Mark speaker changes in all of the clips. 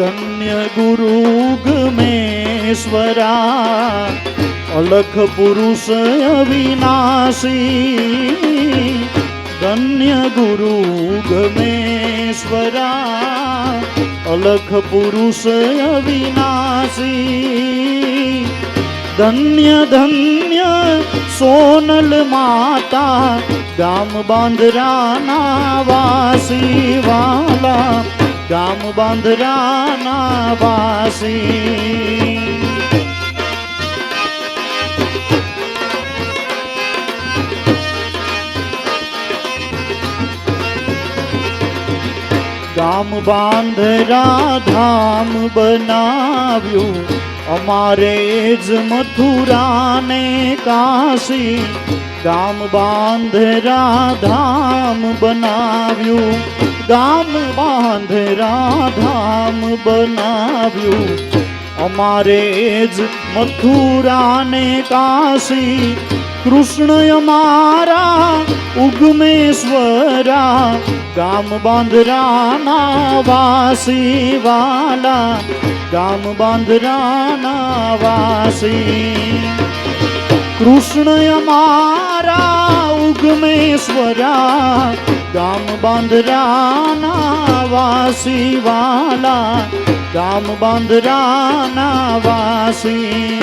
Speaker 1: ધન્ય ગુરુ ગમેશ્વરા અલખ પુરુષ અવિનાશી. ધન્ય ગુરુ ગમેશ્વરા અલખ પુરુષ અવિનાશી. ધન્ય ધન્ય સોનલ માતા, ગામ બાંધરાના વાસી વાલા. ગામ બાંધરાના વાસી. ગામ બાંધરા ધામ બનાવ્યું અમારે જ મથુરાને કાશી. ગામ બાંધરા ધામ બનાવ્યું. ગામ બાંધરા ધામ બનાવ્યું. અમારે જ મથુરાને કાશી. કૃષ્ણ અમારા ઉગમેશ્વરા. ગામ બાંધરાના વાસી વાલા ગામ બાંધરાના વાસી. કૃષ્ણ અમારા ઉગમેશ્વરા, ગામ બાંદરાના વાસી વાલા ગામ બાંદરાના વાસી.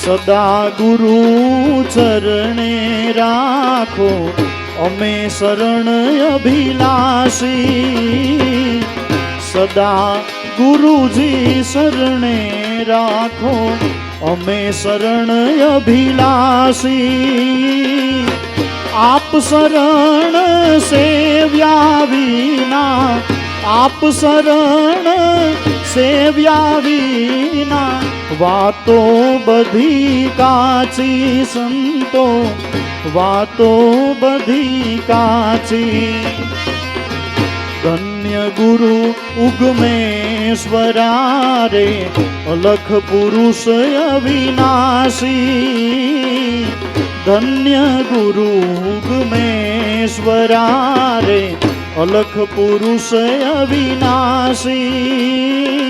Speaker 1: સદા ગુરુ ચરણે રાખો, અમે શરણ અભિલાષી. સદા ગુરુજી શરણે રાખો અમે શરણ અભિલાષી આપ શરણ સેવ્યા વિના આપ શરણ સેવ્યા વિના વાતો બધી કાચી સંતો વાતો બધી કાચી ધન્ય ગુરુ ઉગમેશ્વરા રે અલખ પુરુષ અવિનાશી. ધન્ય ગુરુ ઉગમેશ્વરા રે અલખ પુરુષ અવિનાશી.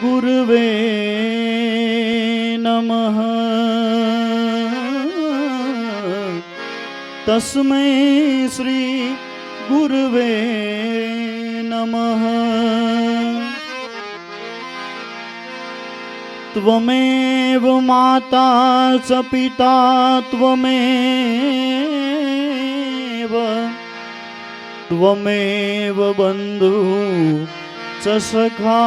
Speaker 1: ગુરવે નમઃ તસ્મૈ શ્રી ગુરવે નમઃ ત્વમેવ માતા ચ પિતા ત્વમેવ ત્વમેવ બંધુ च सखा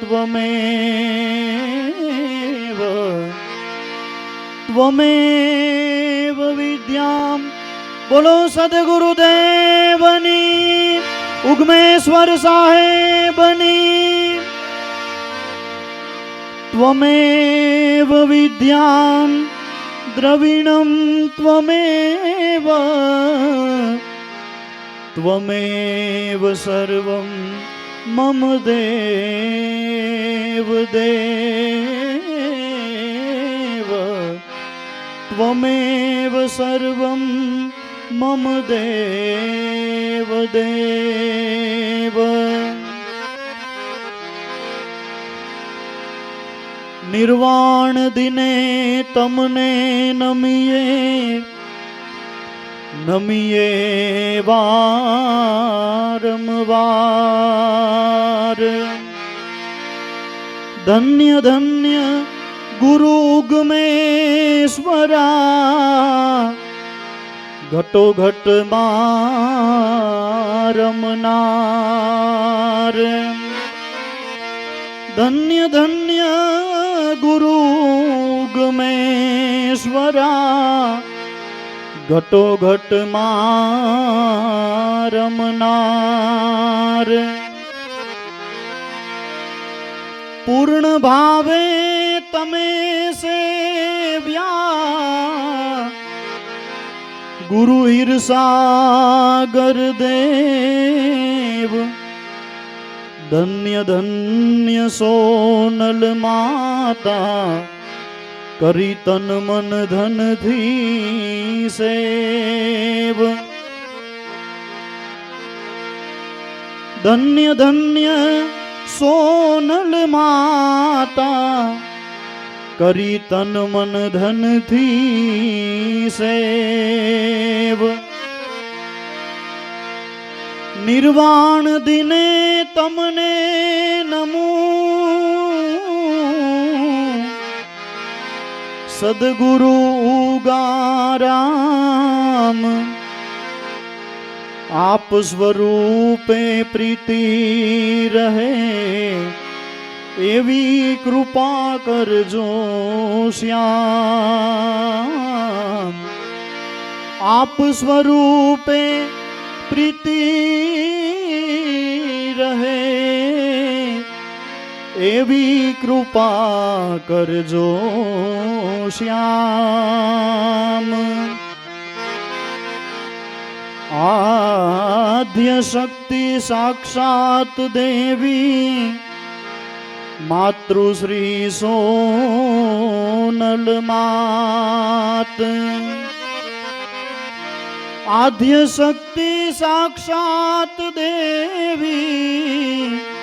Speaker 1: त्वमेव विद्यां। बोलो सद्गुरुदेवनी उग्मेश्वर साहेबनी। त्वमेव विद्यां द्रविणं त्वमेव। त्वमेव सर्वं मम देव देव त्वमेव सर्वं मम देव देव निर्वाणदिने तमने नमिये નમીએ વારંવાર. ધન્ય ધન્ય ગુરુ ગમેશ્વરા ઘટો ઘટ રમનાર ધન્ય ધન્ય સદગુરુ ગમેશ્વરા ઘટો ઘટમાં રમનાર. પૂર્ણ ભાવે તમે સેવ્યા. ગુરુ હિરસાગર દેવ. ધન્ય ધન્ય સોનલ માતા. કરી તન મન ધનથી સેવ. ધન્ય ધન્ય સોનલ માતા કરી તન મન ધનથી સેવ. નિર્વાણ દિને તમને નમું સદગુરુ ઉગારામ આપ સ્વરૂપે પ્રીતિ રહે એવી કૃપા કરજો શ્યામ આપ સ્વરૂપે પ્રીતિ એવી કૃપા કરજો, શ્યામ. આદ્ય શક્તિ સાક્ષાત દેવી, માતૃશ્રી સોનલ માત. આદ્ય શક્તિ સાક્ષાત દેવી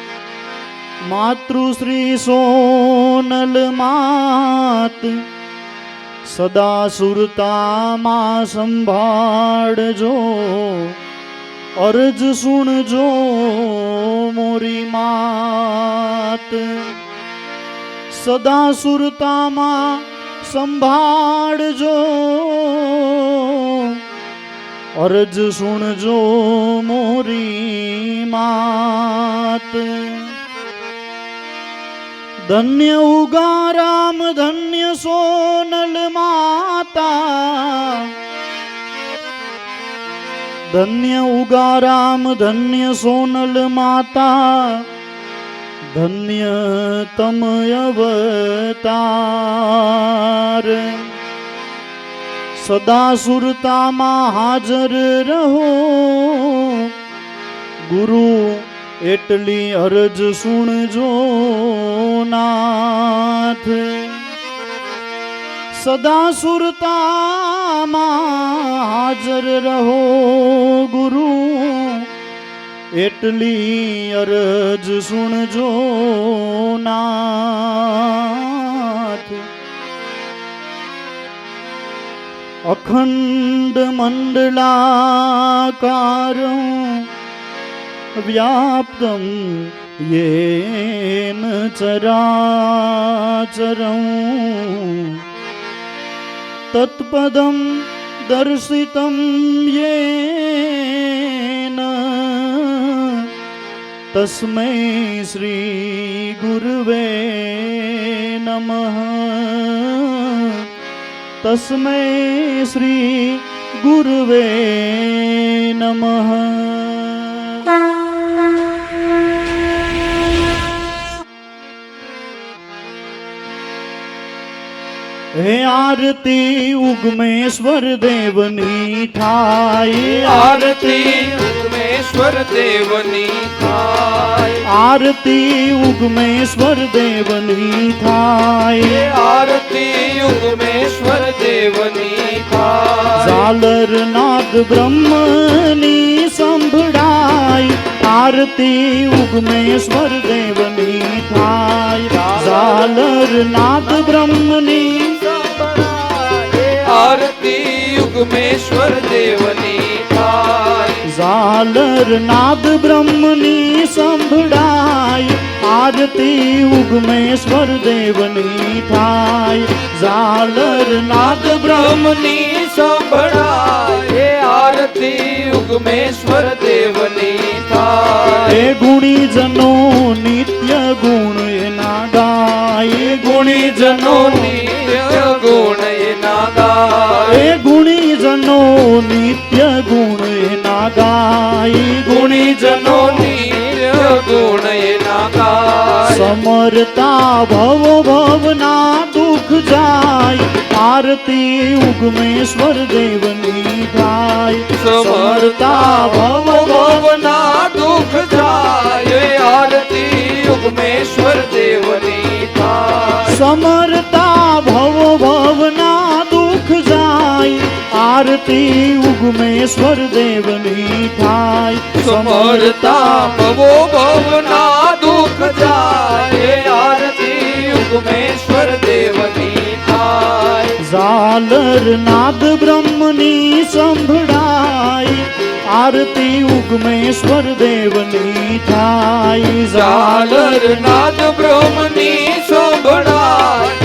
Speaker 1: માતૃશ્રી સોનલ માત. સદા સુરતામાં સંભાળજો. અરજ સુણજો મોરી માત. સદા સુરતામાં સંભાળજો. અરજ સુણજો મોરી માત. ધન્ય ઉગારામ ધન્ય સોનલ માતા. ધન્ય ઉગારામ ધન્ય સોનલ માતા. ધન્ય તમ અવતાર. સદા સુરતામાં હાજર રહો. ગુરુ એટલી અરજ સુણજો નાથ. સદા સુરતામાં હાજર રહો ગુરુ. એટલી અરજ સુણજો નાથ. અખંડ મંડલાકારં व्याप्तं येन चराचरं तत्पदं दर्शितं येन तस्मै श्रीगुरुवे नमः तस्मै श्रीगुरुवे नमः હે આરતી ઉગમેશ્વર દેવની થાય
Speaker 2: આરતી ઉગમેશ્વર દેવની થાય
Speaker 1: આરતી ઉગમેશ્વર દેવની થાય
Speaker 2: આરતી ઉગમેશ્વર દેવની થાય
Speaker 1: ઝાલર નાદ બ્રહ્મની સંભળાય. આરતી ઉગમેશ્વર દેવની થાય ઝાલર નાદ બ્રહ્મની
Speaker 2: આરતી ઉગમેશ્વર દેવની થાય
Speaker 1: ઝાલર નાદ બ્રહ્મની સંભળાય આરતી ઉગમેશ્વર દેવની થાય ઝાલર નાદ બ્રહ્મ
Speaker 2: બ્રહ્મની સંભળાય આરતી આરતી ઉગમેશ્વર દેવની થાય
Speaker 1: એ ગુણીજનો નિત્ય ગુણ એના ગાય
Speaker 2: ગુણીજનો નિત્ય ગુણ એના ગાય
Speaker 1: એ ગુણીજનો નિત્ય ગુણ એના ગાય
Speaker 2: ગુણીજનો નિત્ય ગુણ એના ગાય
Speaker 1: સમરતા ભવ ભવના દુઃખ જાય આરતી ઉગમેશ્વર દેવની થાય
Speaker 2: સમરતા ભવ આરતી ઉગમેશ્વર દેવની થાય
Speaker 1: સમરતા ભવો ભવના દુઃખ જાય આરતી ઉગમેશ્વર દેવની થાય ઝાલર નાદ બ્રહ્મની સંભળાય આરતી ઉગમેશ્વર દેવની થાય
Speaker 2: ઝાલર નાદ બ્રહ્મની સંભળાય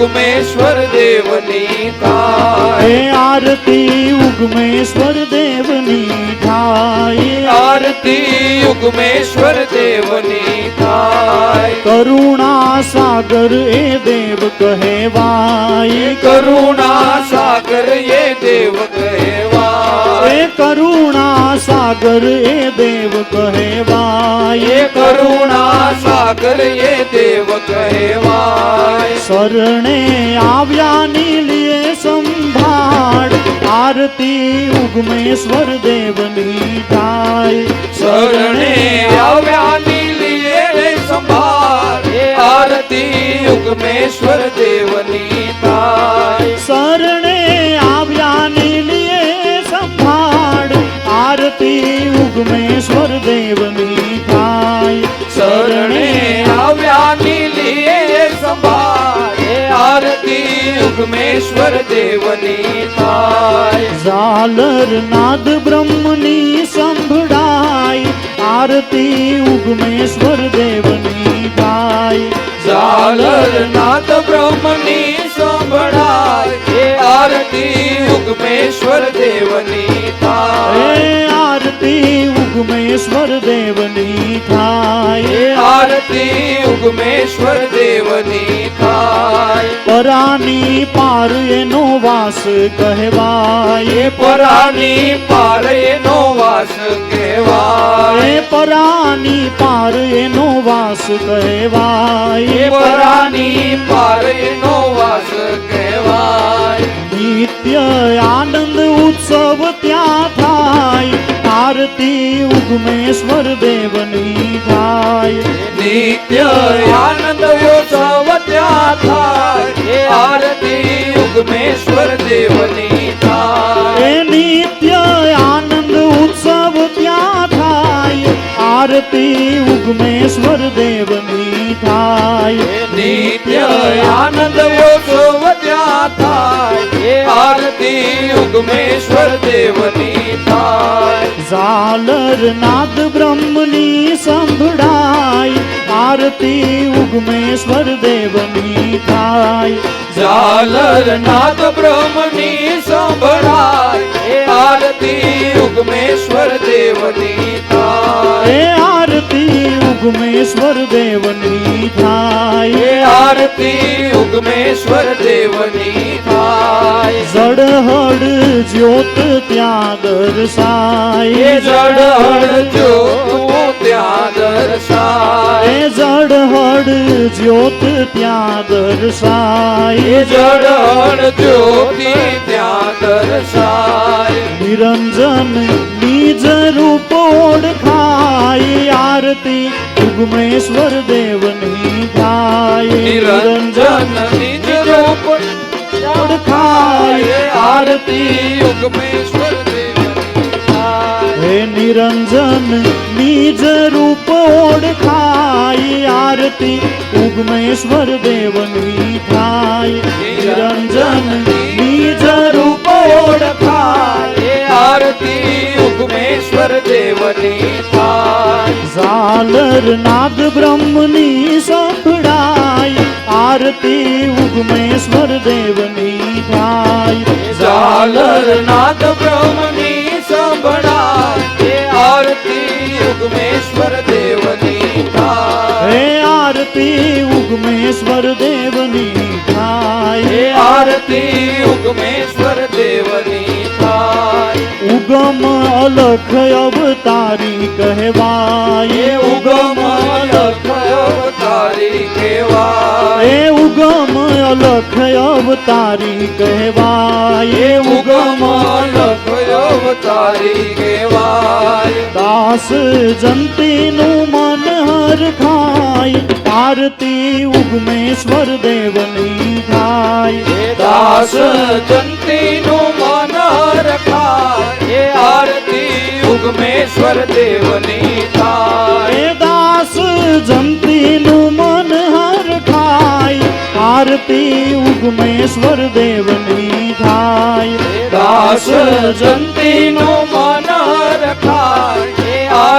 Speaker 2: આરતી ઉગમેશ્વર દેવની થાય
Speaker 1: એ આરતી ઉગમેશ્વર દેવની થાય
Speaker 2: આરતી ઉગમેશ્વર દેવની થાય
Speaker 1: કરુણા સાગર એ દેવ કહેવાય
Speaker 2: કરુણા સાગર એ દેવ કહેવાય
Speaker 1: એ કરુણા સાગર એ દેવ કહેવાય
Speaker 2: એ કરુણા સાગર એ દેવ કહેવાય
Speaker 1: શરણે આવ્યા નીલીએ સંભાળ આરતી ઉગમેશ્વર દેવની થાય
Speaker 2: શરણે આવ્યા નીલીએ સંભાળ આરતી ઉગમેશ્વર દેવની થાય
Speaker 1: શરણે આવ્યા નીલીએ સંભાળ આરતી ઉગમેશ્વર
Speaker 2: આરતી ઉગમેશ્વર દેવની થાય
Speaker 1: ઝાલર નાદ બ્રહ્મની સંભળાય આરતી ઉગમેશ્વર દેવની થાય
Speaker 2: ઝાલર નાદ બ્રહ્મની સંભળાય આરતી ઉગમેશ્વર દેવની થાય
Speaker 1: એ આરતી ઉગમેશ્વર દેવની થાય
Speaker 2: આરતી ઉગમેશ્વર દેવની થાય
Speaker 1: પરાની પાર એનો વાસ કહેવાય
Speaker 2: એ પરાની પાર એનો વાસ કહેવાય
Speaker 1: એ પરાની પાર એનો વાસ કહેવાય
Speaker 2: એ પરાની પાર એનો વાસ કહેવાય
Speaker 1: નિત્ય આનંદ ઉત્સવ ત્યાં થાય આરતી ઉગમેશ્વર દેવની થાય
Speaker 2: નિત્ય આનંદ ઉત્સવ ત્યાં થાય આરતી ઉગમેશ્વર દેવની થાય
Speaker 1: એ નિત્ય આનંદ ઉત્સવ ત્યાં થાય આરતી ઉગમેશ્વર દેવની થાય
Speaker 2: નિત્ય આનંદ ઉત્સવ ત્યાં થાય આરતી યુગમેશ્વર દેવની થાય
Speaker 1: ઝાલર નાદ બ્રહ્મની સંભળાય આરતી ઉગમેશ્વર દેવની થાય
Speaker 2: ઝાલર નાથ બ્રહ્મની સંભળાય આરતી ઉગમેશ્વર દેવની થાય
Speaker 1: આરતી ઉગમેશ્વર દેવની થાય
Speaker 2: આરતી ઉગમેશ્વર દેવની થાય
Speaker 1: જડહડ જ્યોત ત્યાં દર્શાય
Speaker 2: જડહડ જો ત્યાં દર્શાય.
Speaker 1: એ જડહડ જ્યોત ત્યાં દર્શાય.
Speaker 2: જડ હડ જ્યોતિ ત્યાં દર્શાય.
Speaker 1: નિરંજન નિજ રૂપ ઓળખાય. આરતી ઉગમેશ્વર દેવની થાય
Speaker 2: નિરંજન નિજ રૂપ ઓળખાય. આરતી ઉગમેશ્વર
Speaker 1: હે નિરંજન નિજ રૂપ ઓળખાય આરતી ઉગમેશ્વર દેવની થાય નિરંજન નિજ રૂપ
Speaker 2: ઓળખાય આરતી ઉગમેશ્વર દેવની થાય
Speaker 1: ઝાલર નાદ બ્રહ્મની સંભળાય આરતી ઉગમેશ્વર દેવની થાય
Speaker 2: ઝાલર નાદ બ્રહ્મની સંભળાય એ આરતી ઉગમેશ્વર દેવની થાય
Speaker 1: હે આરતી ઉગમેશ્વર દેવની થાય
Speaker 2: એ આરતી ઉગમેશ્વર દેવની થાય
Speaker 1: ઉગમ અલખ અવતારી કહેવાય
Speaker 2: એ ઉગમ અલખ અવતારી કહેવાય
Speaker 1: એ ઉગમ અલખ અવતારી કહેવાય દાસ જંતીનું મન હર ખાય આરતી ઉગમેશ્વર દેવની થાય.
Speaker 2: દાસ જંતીનું મન હર ખાય આરતી ઉગમેશ્વર દેવની થાય.
Speaker 1: દાસ જંતીનું મન હર ખાય આરતી ઉગમેશ્વર દેવની થાય.
Speaker 2: દાસ જંતીનું મન હર એ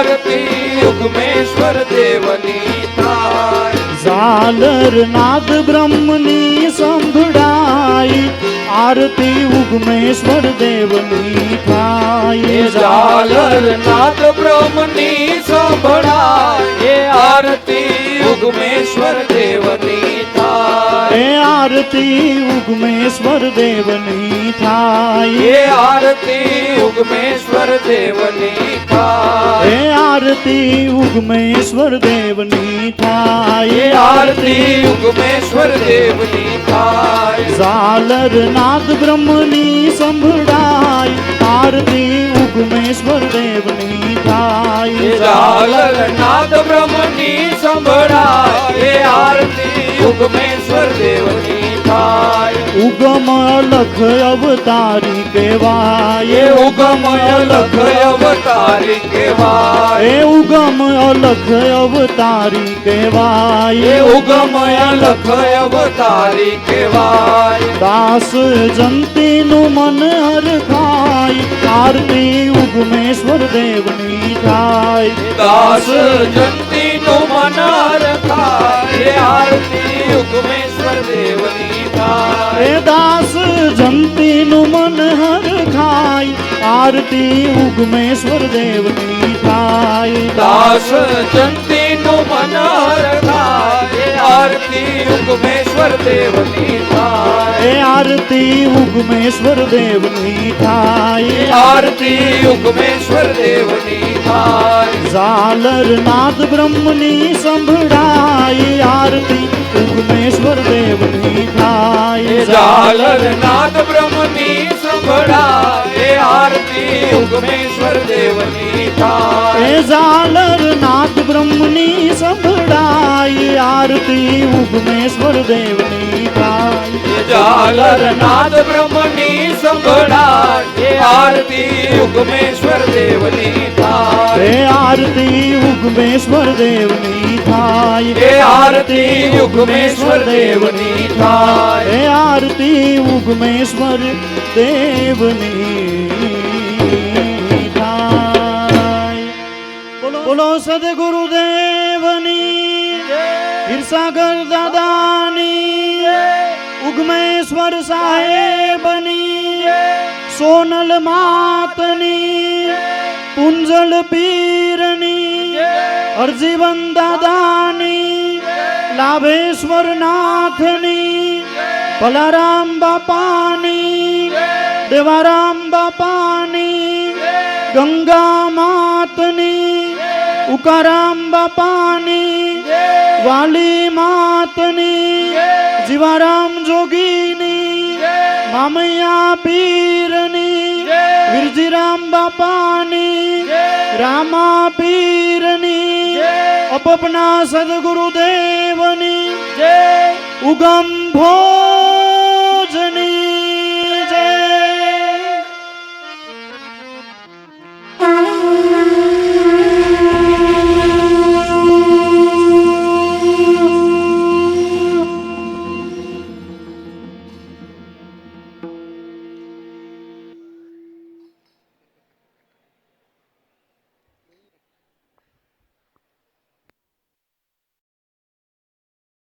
Speaker 2: આરતી ઉગમેશ્વર દેવની થાય
Speaker 1: ઝાલર નાદ બ્રહ્મની સંભળાય આરતી ઉગમેશ્વર દેવની થાય
Speaker 2: ઝાલર નાદ બ્રહ્મની સંભળાય આરતી ઉગમેશ્વર દેવની થાય
Speaker 1: એ આરતી ઉગમેશ્વર દેવની થાય
Speaker 2: એ આરતી ઉગમેશ્વર દેવની થાય
Speaker 1: એ આરતી ઉગમેશ્વર દેવની
Speaker 2: એ
Speaker 1: થાય
Speaker 2: આરતી ઉગમેશ્વર દેવની થાય
Speaker 1: ઝાલર નાદ બ્રહ્મની સંભળાય આરતી ઉગમેશ્વર દેવની
Speaker 2: એ
Speaker 1: થાય
Speaker 2: ઝાલર નાદ બ્રહ્મની સંભળાય એ આરતી ઉગમેશ્વર દેવની થાય
Speaker 1: ઉગમ લખ અવતારી કેવાય
Speaker 2: ઉગમ અલખ અવતારી
Speaker 1: કેવાય ઉગમ અલખ અવતારી કેવાય
Speaker 2: ઉગમ અલખ અવતારી કેવાય
Speaker 1: દાસ જંતીનું મન હરખાય આરતી ઉગમેશ્વર દેવની થાય
Speaker 2: દાસ જંતીનું મન રખાય એ આરતી ઉગમેશ્વર દેવની થાય
Speaker 1: દાસ જંતીનું મન હરખાય આરતી ઉગમેશ્વર દેવની થાય
Speaker 2: દાસ જંતીનું મન હર આરતી ઉગમેશ્વર દેવની થાય.
Speaker 1: એ આરતી ઉગમેશ્વર દેવની થાય.
Speaker 2: આરતી ઉગમેશ્વર દેવની થાય.
Speaker 1: ઝાલર નાદ બ્રહ્મની સંભળાય. આરતી ઉગમેશ્વર દેવની થાય.
Speaker 2: ઝાલર નાદ બ્રહ્મની સંભળાય. આરતી ઉગમેશ્વર દેવની થાય.
Speaker 1: ઝાલર નાદ બ્રહ્મની આરતી ઉગમેશ્વર દેવની થાય
Speaker 2: નાદ બ્રહ્મની સંભળાય આરતી ઉગમેશ્વર દેવની થાય
Speaker 1: એ આરતી ઉગમેશ્વર દેવની થાય
Speaker 2: એ આરતી ઉગમેશ્વર દેવની થાય
Speaker 1: એ આરતી ઉગમેશ્વર દેવની થાય બોલો બોલો સદગુરુ દેવની હિરસાગર દાદાની ઉગમેશ્વર સાહેબની સોનલ માતની પુંજલ પીરની હરજીવન દાદાની લાભેશ્વર નાથની ભલારામ બાપાની દેવારામ બાપાની ગંગા માતની ઉકારામ બાપાની વાલી માતની જીવારામ જોગીની મામૈયા પીરની વિરજીરામ બાપાની રામા પીરની અપના સદગુરુદેવની ઉગમ ભો